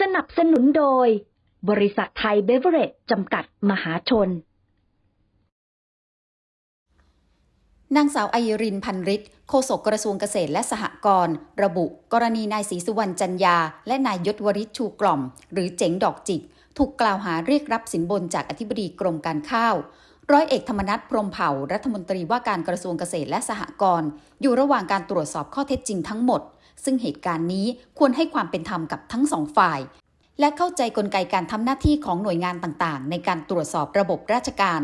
สนับสนุนโดย บริษัทไทยเบเวอเรจจำกัดมหาชน นางสาวไอรินพันริศโฆษกกระทรวงเกษตรและสหกรณ์ระบุ กรณีนายศรีสุวรรณจันยา และนายยศวริชชูกล่อม หรือเจ๋งดอกจิก ถูกกล่าวหาเรียกรับสินบนจากอธิบดีกรมการข้าวร้อยเอกธรรมนัฐพรมเผ่ารัฐมนตรีว่าการกระทรวงเกษตรและสหกรณ์อยู่ระหว่างการตรวจสอบข้อเท็จจริงทั้งหมด ซึ่งเหตุการณ์นี้ควรให้ความเป็นธรรมกับทั้งสองฝ่าย และเข้าใจกลไกการทำหน้าที่ของหน่วยงานต่างๆ ในการตรวจสอบระบบราชการ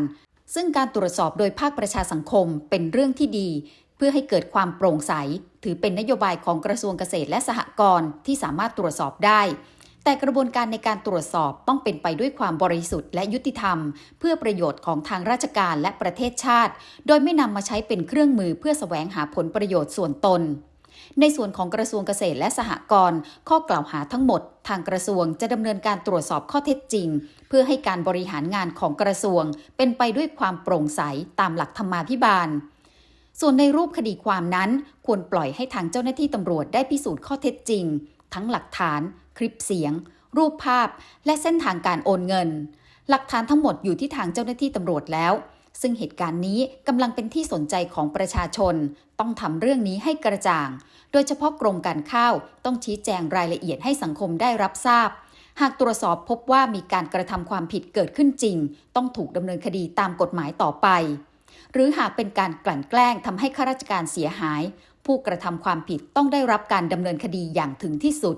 ซึ่งการตรวจสอบโดยภาคประชาสังคมเป็นเรื่องที่ดี เพื่อให้เกิดความโปร่งใส ถือเป็นนโยบายของกระทรวงเกษตรและสหกรณ์ที่สามารถตรวจสอบได้แต่กระบวนการในการตรวจสอบต้องเป็นไปด้วยความบริสุทธิ์และยุติธรรม เพื่อประโยชน์ของทางราชการและประเทศชาติ โดยไม่นำมาใช้เป็นเครื่องมือเพื่อแสวงหาผลประโยชน์ส่วนตน ในส่วนของกระทรวงเกษตรและสหกรณ์ข้อกล่าวหาทั้งหมด ทางกระทรวงจะดำเนินการตรวจสอบข้อเท็จจริง เพื่อให้การบริหารงานของกระทรวง เป็นไปด้วยความโปร่งใสตามหลักธรรมาภิบาล ส่วนในรูปคดีความนั้น ควรปล่อยให้ทางเจ้าหน้าที่ตำรวจได้พิสูจน์ข้อเท็จจริง ทั้งหลักฐาน คลิปเสียง รูปภาพ และเส้นทางการโอนเงิน หลักฐานทั้งหมดอยู่ที่ทางเจ้าหน้าที่ตำรวจแล้วซึ่งเหตุการณ์นี้กำลังเป็นที่สนใจของประชาชน ต้องทำเรื่องนี้ให้กระจ่าง โดยเฉพาะกรมการข้าวต้องชี้แจงรายละเอียดให้สังคมได้รับทราบ หากตรวจสอบพบว่ามีการกระทำความผิดเกิดขึ้นจริง ต้องถูกดำเนินคดีตามกฎหมายต่อไป หรือหากเป็นการกลั่นแกล้งทำให้ข้าราชการเสียหาย ผู้กระทำความผิดต้องได้รับการดำเนินคดีอย่างถึงที่สุด